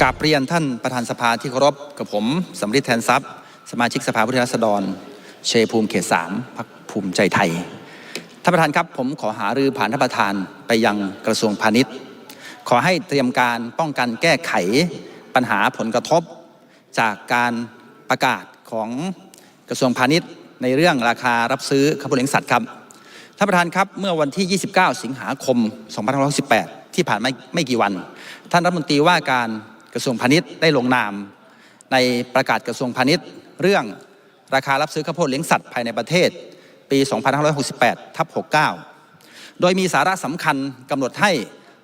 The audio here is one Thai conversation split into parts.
กราบเรียนท่านประธานสภาที่เคารพกับผมสำริดแทนทรัพย์ สมาชิกสภาผู้แทนราษฎร เชยภูมิเขตสามพักภูมิใจไทยท่านประธานครับผมขอหารือผ่านท่านประธานไปยังกระทรวงพาณิชย์ ขอให้เตรียมการป้องกันแก้ไขปัญหาผลกระทบ จากการประกาศของกระทรวงพาณิชย์ ในเรื่องราคารับซื้อข้าวโพดเลี้ยงสัตว์ครับท่านประธานครับเมื่อวันที่ 29 สิงหาคม 2518 ที่ผ่านมาไม่กี่วัน ท่านรัฐมนตรีว่าการ กระทรวงพาณิชย์ได้ลงนาม ในประกาศกระทรวงพาณิชย์ เรื่องราคารับซื้อข้าวโพดเลี้ยงสัตว์ภายในประเทศ ปี 2568ทับ69 โดยมีสาระสำคัญกำหนดให้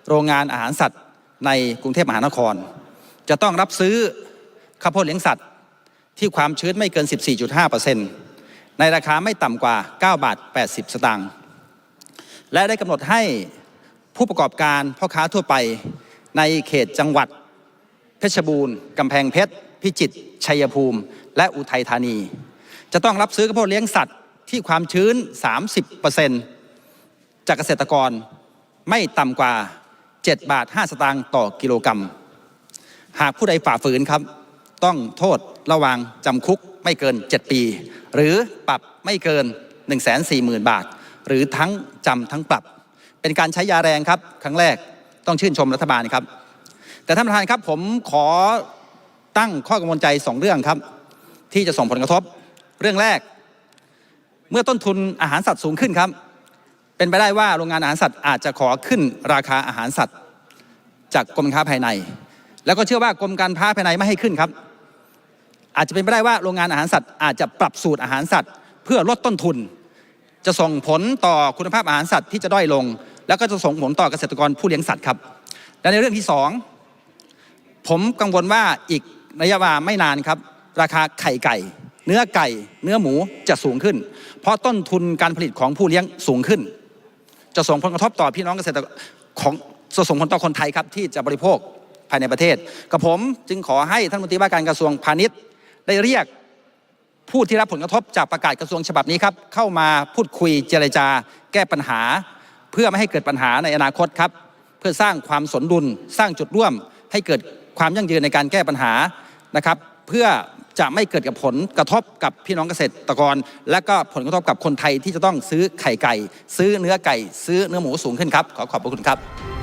โรงงานอาหารสัตว์ในกรุงเทพมหานคร จะต้องรับซื้อข้าวโพดเลี้ยงสัตว์ ที่ความชื้นไม่เกิน 14.5%ในราคาไม่ต่ำกว่า 9 บาท 80 สตางค์และได้กำหนดให้ผู้ประกอบการพ่อค้าทั่วไปในเขตจังหวัด เพชรบูรณ์กำแพงเพชร พิจิตรชัยภูมิ และอุทัยธานี จะต้องรับซื้อข้าวโพดเลี้ยงสัตว์ที่ความชื้น 30%จากเกษตรกรไม่ต่ำกว่า 7 บาท 5 สตางค์ต่อกิโลกรัม หากผู้ใดฝ่าฝืนครับ ต้องโทษระวางจำคุกไม่เกิน 7 ปี หรือปรับไม่เกิน 140,000 บาท หรือทั้งจำทั้งปรับ เป็นการใช้ยาแรงครับ ครั้งแรกต้องชื่นชมรัฐบาลครับ แต่ท่านประธานครับผมขอตั้งข้อกังวลใจ 2 เรื่องครับ ที่จะส่งผลกระทบเรื่องแรก เมื่อต้นทุนอาหารสัตว์สูงขึ้นครับ เป็นไปได้ว่าโรงงานอาหารสัตว์อาจจะขอขึ้นราคาอาหารสัตว์ จากกรมค้าภายใน แล้วก็เชื่อว่ากรมการค้าภายในไม่ให้ขึ้นครับ อาจจะเป็นไปได้ว่าโรงงานอาหารสัตว์อาจจะปรับสูตรอาหารสัตว์ เพื่อลดต้นทุน จะส่งผลต่อคุณภาพอาหารสัตว์ที่จะด้อยลง แล้วก็จะส่งผลต่อเกษตรกรผู้เลี้ยงสัตว์ครับและในเรื่องที่สอง ผมกังวลว่าอีกระยะเวลาไม่นานครับ ราคาไข่ไก่ เนื้อไก่ เนื้อหมูจะสูงขึ้น เพราะต้นทุนการผลิตของผู้เลี้ยงสูงขึ้น จะส่งผลกระทบต่อพี่น้องเกษตรของจะส่งผลต่อคนไทยครับที่จะบริโภคภายในประเทศกับผมจึงขอให้ท่านมนตรีว่าการกระทรวงพาณิชย์ ได้เรียกผู้ที่รับผลกระทบจากประกาศกระทรวงฉบับนี้ครับเข้ามาพูดคุยเจรจา แก้ปัญหา เพื่อไม่ให้เกิดปัญหาในอนาคตครับ เพื่อสร้างความสมดุลสร้างจุดร่วมให้เกิด ความยั่งยืนในการแก้ปัญหานะครับ เพื่อจะไม่เกิดกับผลกระทบกับพี่น้องเกษตรกร และก็ผลกระทบกับคนไทยที่จะต้องซื้อไข่ไก่ ซื้อเนื้อไก่ ซื้อเนื้อหมูสูงขึ้นครับ ขอขอบพระคุณครับ